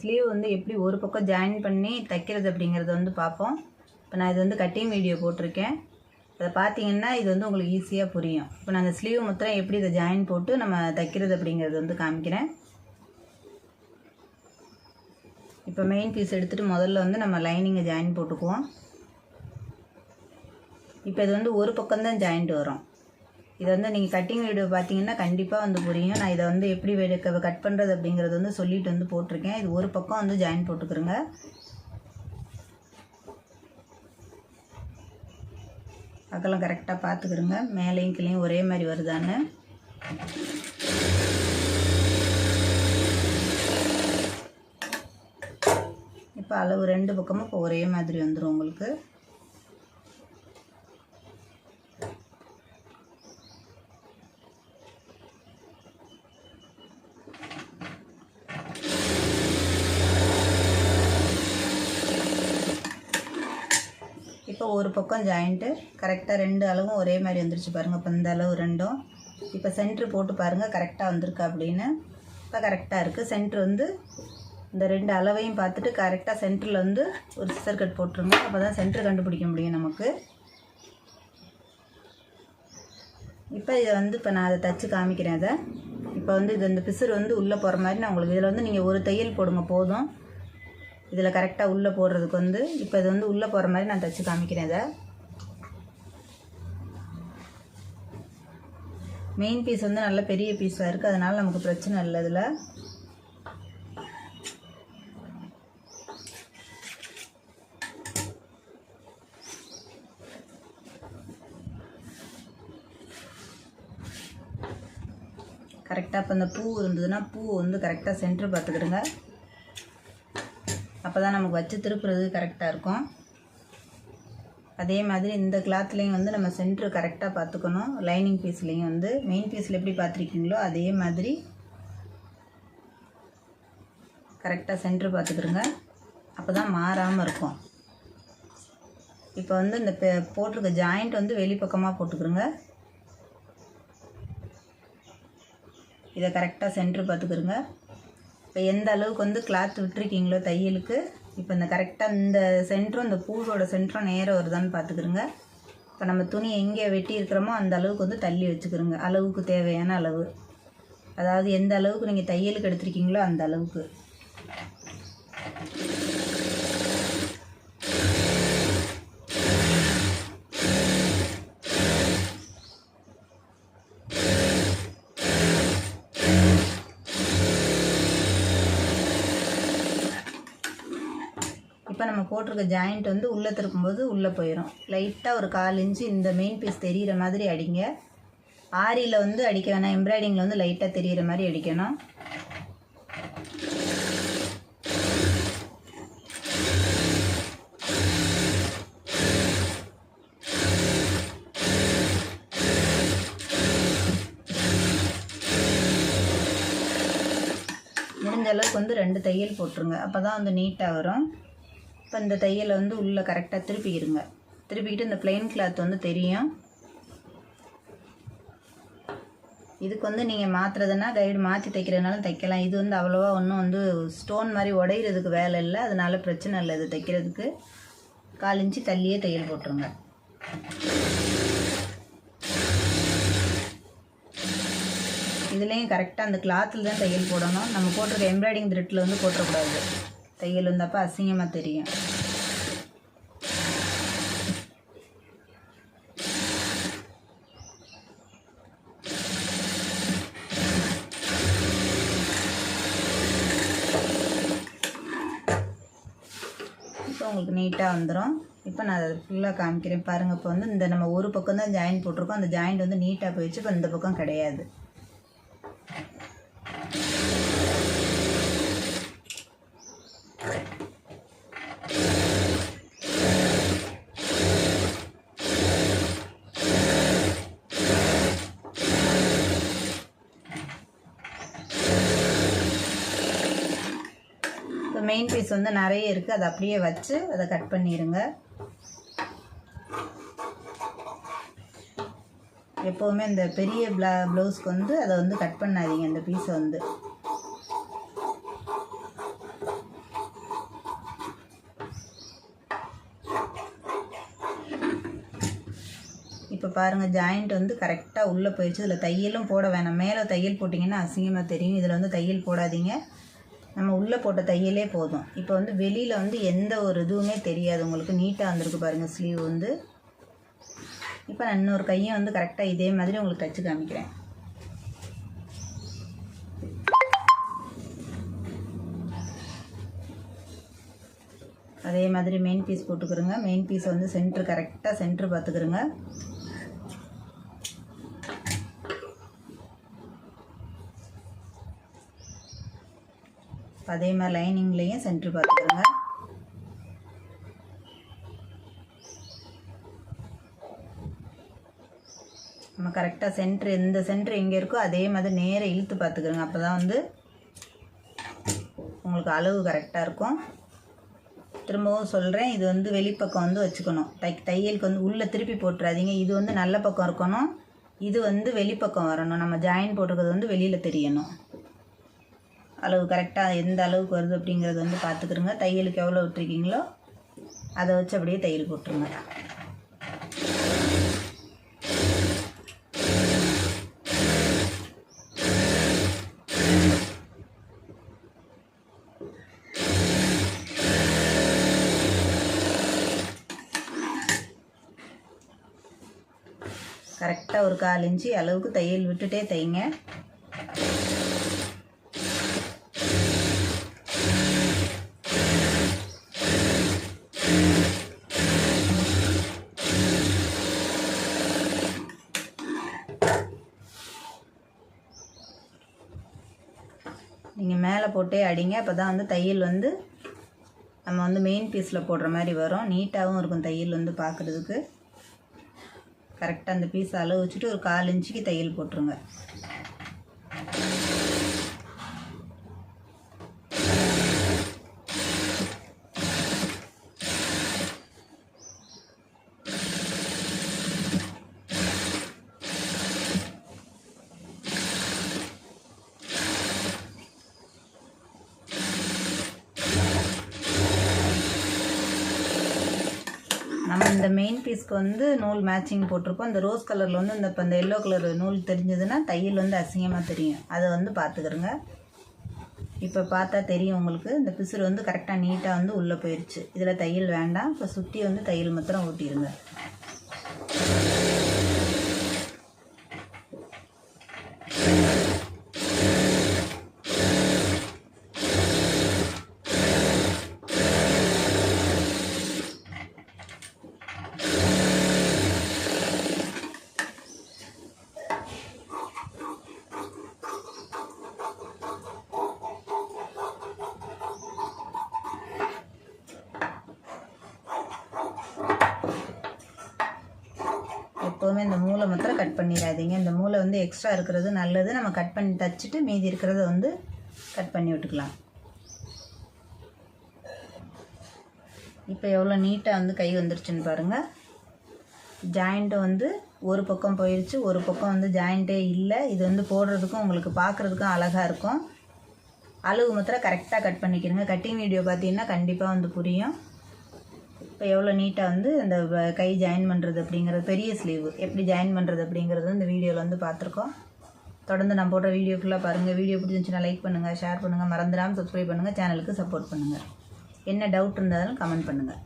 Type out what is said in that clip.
Sleeve வந்து எப்படி ஒரு பக்கம் ஜாயின் பண்ணி தைக்கிறது அப்படிங்கிறத வந்து பார்ப்போம். இப்போ நான் இது வந்து கட்டிங் வீடியோ போட்டிருக்கேன். அதை பார்த்தீங்கன்னா இது வந்து உங்களுக்கு ஈஸியாக புரியும். இப்போ நான் அந்த ஸ்லீவ் மொத்தம் எப்படி இதை ஜாயின் போட்டு நம்ம தைக்கிறது அப்படிங்கிறது வந்து காமிக்கிறேன். இப்போ மெயின் பீஸ் எடுத்துகிட்டு முதல்ல வந்து நம்ம லைனிங்கை ஜாயின் போட்டுக்குவோம். இப்போ இது வந்து ஒரு பக்கம்தான் ஜாயிண்ட் வரும். இதை வந்து நீங்கள் கட்டிங் வீடியோ பார்த்தீங்கன்னா கண்டிப்பாக வந்து புரியும். நான் இதை வந்து எப்படி வெடுக்க கட் பண்ணுறது அப்படிங்கிறது வந்து சொல்லிட்டு வந்து போட்டிருக்கேன். இது ஒரு பக்கம் வந்து ஜாயின் போட்டுக்கிறோங்க அகலம் கரெக்டாக பார்த்துக்கிறோங்க மேலேயும் கீழேயும் ஒரே மாதிரி வருதான்னு. இப்போ அளவு ரெண்டு பக்கமும் இப்போ ஒரே மாதிரி வந்துடும் உங்களுக்கு. இப்போ ஒரு பக்கம் ஜாயிண்ட்டு கரெக்டாக ரெண்டு அளவும் ஒரே மாதிரி வந்துருச்சு பாருங்கள் இப்போ இந்த அளவு ரெண்டும். இப்போ சென்ட்ரு போட்டு பாருங்கள் கரெக்டாக வந்திருக்கு அப்படின்னு. இப்போ கரெக்டாக இருக்குது சென்ட்ரு வந்து இந்த ரெண்டு அளவையும் பார்த்துட்டு கரெக்டாக சென்டரில் வந்து ஒரு சிசர் கட் போட்டுருங்க. அப்போ தான் சென்ட்ரு கண்டுபிடிக்க முடியும் நமக்கு. இப்போ இதை வந்து இப்போ நான் அதை தச்சு காமிக்கிறேன் அதை. இப்போ வந்து இது இந்த பிசுறு வந்து உள்ளே போகிற மாதிரி நான் உங்களுக்கு இதில் வந்து நீங்கள் ஒரு தையல் போடுங்க போதும். இதில் கரெக்டாக உள்ளே போடுறதுக்கு வந்து இப்போ இது வந்து உள்ளே போகிற மாதிரி நான் தச்சு காமிக்கிறேன் இதை. மெயின் பீஸ் வந்து நல்ல பெரிய பீஸாக இருக்குது அதனால் நமக்கு பிரச்சனை இல்லை இதில். கரெக்டாக இப்போ இந்த பூ இருந்ததுன்னா பூ வந்து கரெக்டாக சென்டர் பார்த்துக்கிடுங்க. அப்போ தான் நமக்கு வச்சு திருப்புறது கரெக்டாக இருக்கும். அதே மாதிரி இந்த கிளாத்லேயும் வந்து நம்ம சென்ட்ரு கரெக்டாக பார்த்துக்கணும். லைனிங் பீஸ்லேயும் வந்து மெயின் பீஸில் எப்படி பார்த்துருக்கீங்களோ அதே மாதிரி கரெக்டாக சென்ட்ரு பார்த்துக்கிடுங்க அப்போ தான் மாறாமல் இருக்கும். இப்போ வந்து இந்த பெ- போட்டிருக்க ஜாயிண்ட் வந்து வெளிப்பக்கமாக போட்டுக்கிறோங்க இதை கரெக்டாக சென்ட்ரு பார்த்துக்கிறோங்க இப்போ எந்த அளவுக்கு வந்து கிளாத் விட்டுருக்கீங்களோ தையலுக்கு இப்போ இந்த கரெக்டாக இந்த சென்டரும் இந்த பூவோட சென்டரும் நேரம் வருதான்னு பார்த்துக்கிருங்க இப்போ நம்ம துணி எங்கே வெட்டி இருக்கிறோமோ அந்த அளவுக்கு வந்து தள்ளி வச்சுக்கிறோங்க அளவுக்கு தேவையான அளவு. அதாவது எந்த அளவுக்கு நீங்கள் தையலுக்கு எடுத்திருக்கீங்களோ அந்த அளவுக்கு இப்போ நம்ம போட்டிருக்க ஜாயிண்ட் வந்து உள்ளே திருக்கும்போது உள்ளே போயிடும் லைட்டாக ஒரு கால் இன்ச்சு இந்த மெயின் பீஸ் தெரிகிற மாதிரி அடிங்க. ஆரியில் வந்து அடிக்க வேணாம். எம்ப்ராய்டிங்கில் வந்து லைட்டாக தெரிகிற மாதிரி அடிக்கணும். முடிஞ்ச அளவுக்கு வந்து ரெண்டு தையல் போட்டுருங்க. அப்போ தான் வந்து நீட்டாக வரும். இப்போ இந்த தையலை வந்து உள்ளே கரெக்டாக திருப்பிக்கிடுங்க. திருப்பிக்கிட்டு இந்த பிளெயின் கிளாத் வந்து தெரியும். இதுக்கு வந்து நீங்கள் மாற்றுறதுன்னா கைடு மாற்றி தைக்கிறதுனால தைக்கலாம். இது வந்து அவ்வளோவா ஒன்றும் வந்து ஸ்டோன் மாதிரி உடையிறதுக்கு வேலை இல்லை. அதனால பிரச்சனை இல்லை இது தைக்கிறதுக்கு. கால் இன்ச்சு தள்ளியே தையல் போட்டுருங்க. இதுலேயும் கரெக்டாக அந்த கிளாத்தில் தான் தையல் போடணும். நம்ம போட்டிருக்க எம்ப்ராய்டிங் த்ரெட்டில் வந்து போட்டுறக்கூடாது. தையல் வந்தப்போ அசிங்கமாக தெரியும். இப்போ உங்களுக்கு நீட்டாக வந்துடும் இப்போ நான் அதை ஃபுல்லாக காமிக்கிறேன். பாருங்கள் இப்போ வந்து இந்த நம்ம ஒரு பக்கம் தான் ஜாயின் போட்டிருக்கோம். அந்த ஜாயிண்ட் வந்து நீட்டாக போயிடுச்சு. இப்போ இந்த பக்கம் கிடையாது. மெயின் பீஸ் வந்து நிறைய இருக்குது அதை அப்படியே வச்சு அதை கட் பண்ணிடுங்க. எப்போவுமே இந்த பெரிய ப்ளா ப்ளவுஸ்க்கு வந்து அதை வந்து கட் பண்ணாதீங்க. இந்த பீஸை வந்து. இப்போ பாருங்கள் ஜாயிண்ட் வந்து கரெக்டாக உள்ளே போயிடுச்சு. இதில் தையலும் போட வேணாம். மேலே தையல் போட்டிங்கன்னா அசிங்கமாக தெரியும். இதில் வந்து தையல் போடாதீங்க. நம்ம உள்ளே போட்ட தையலே போதும். இப்போ வந்து வெளியில் வந்து எந்த ஒரு இதுவுமே தெரியாது. உங்களுக்கு நீட்டாக வந்திருக்கு பாருங்கள் ஸ்லீவ் வந்து. இப்போ நான் இன்னொரு கையை வந்து கரெக்டாக இதே மாதிரி உங்களுக்கு தைச்சு காமிக்கிறேன். அதே மாதிரி மெயின் பீஸ் போட்டுக்கிறோங்க. மெயின் பீஸ் வந்து சென்ட்ரு கரெக்டாக சென்ட்ரு பார்த்துக்கிறோங்க. அதே மாதிரி லைனிங்லேயும் சென்ட்ரு பார்த்துக்கோங்க. நம்ம கரெக்டாக சென்ட்ரு எந்த சென்ட்ரு எங்கே இருக்கோ அதே மாதிரி நேராக இழுத்து பார்த்துக்கிறோங்க அப்போ தான் வந்து உங்களுக்கு அளவு கரெக்டாக இருக்கும். திரும்பவும் சொல்கிறேன் இது வந்து வெளிப்பக்கம் வந்து வச்சுக்கணும். தை தையலுக்கு வந்து உள்ளே திருப்பி போட்டுறாதீங்க. இது வந்து நல்ல பக்கம் இருக்கணும். இது வந்து வெளிப்பக்கம் வரணும். நம்ம ஜாயின் போட்டுக்கிறது வந்து வெளியில் தெரியணும். அளவு கரெக்டாக எந்த அளவுக்கு வருது அப்படிங்கிறது வந்து பார்த்துக்கிறோங்க தையலுக்கு எவ்வளோ விட்டுருக்கீங்களோ அதை வச்சு அப்படியே தையல் போட்டுருங்க. கரெக்டாக ஒரு கால் இன்ச்சு அளவுக்கு தையல் விட்டுட்டே தைங்க. நீங்கள் மேலே போட்டே அடிங்க. அப்போ தான் வந்து தையல் வந்து நம்ம வந்து மெயின் பீஸில் போடுற மாதிரி வரும். நீட்டாகவும் இருக்கும் தையல் வந்து பார்க்குறதுக்கு கரெக்டாக அந்த பீஸ் அளவு வச்சுட்டு ஒரு கால் இன்ச்சுக்கு தையல் போட்டுருங்க. நம்ம இந்த மெயின் பீஸ்க்கு வந்து நூல் மேட்சிங் போட்டிருக்கோம். இந்த ரோஸ் கலரில் வந்து இந்த இப்போ இந்த எல்லோ கலர் நூல் தெரிஞ்சதுன்னா தையல் வந்து அசிங்கமாக தெரியும். அதை வந்து பார்த்துக்கிறோங்க. இப்போ பார்த்தா தெரியும் உங்களுக்கு. இந்த பிசுறு வந்து கரெக்டாக நீட்டாக வந்து உள்ளே போயிடுச்சு இதில் தையல் வேண்டாம். இப்போ சுற்றி வந்து தையல் மாத்திரம் ஊட்டிடுங்க எப்போவுமே இந்த மூளை மாத்திரம் கட் பண்ணிடாதீங்க. இந்த மூளை வந்து எக்ஸ்ட்ரா இருக்கிறது நல்லது. நம்ம கட் பண்ணி தச்சுட்டு மீதி இருக்கிறத வந்து கட் பண்ணி விட்டுக்கலாம். இப்போ எவ்வளோ நீட்டாக வந்து கை வந்துருச்சுன்னு பாருங்கள் ஜாயிண்ட்டு வந்து ஒரு பக்கம் போயிடுச்சு ஒரு பக்கம் வந்து ஜாயிண்ட்டே இல்லை. இது வந்து போடுறதுக்கும் உங்களுக்கு பார்க்குறதுக்கும் அழகாக இருக்கும். அளவு மாத்திரம் கரெக்டாக கட் பண்ணிக்கிறங்க கட்டிங் வீடியோ பார்த்தீங்கன்னா கண்டிப்பாக வந்து புரியும். இப்போ எவ்வளோ நீட்டாக வந்து அந்த கை ஜாயின் பண்ணுறது அப்படிங்கிறது பெரிய ஸ்லீவு எப்படி ஜாயின் பண்ணுறது அப்படிங்கிறது இந்த வீடியோவில் வந்து பார்த்துருக்கோம். தொடர்ந்து நான் போடுற வீடியோ ஃபுல்லாக பாருங்கள் வீடியோ பிடிச்சிருந்துச்சுன்னா லைக் பண்ணுங்கள் ஷேர் பண்ணுங்கள் மறந்துடாமல் சப்ஸ்கிரைப் பண்ணுங்கள் சேனலுக்கு சப்போர்ட் பண்ணுங்கள் என்ன டவுட் இருந்தாலும் கமெண்ட் பண்ணுங்கள்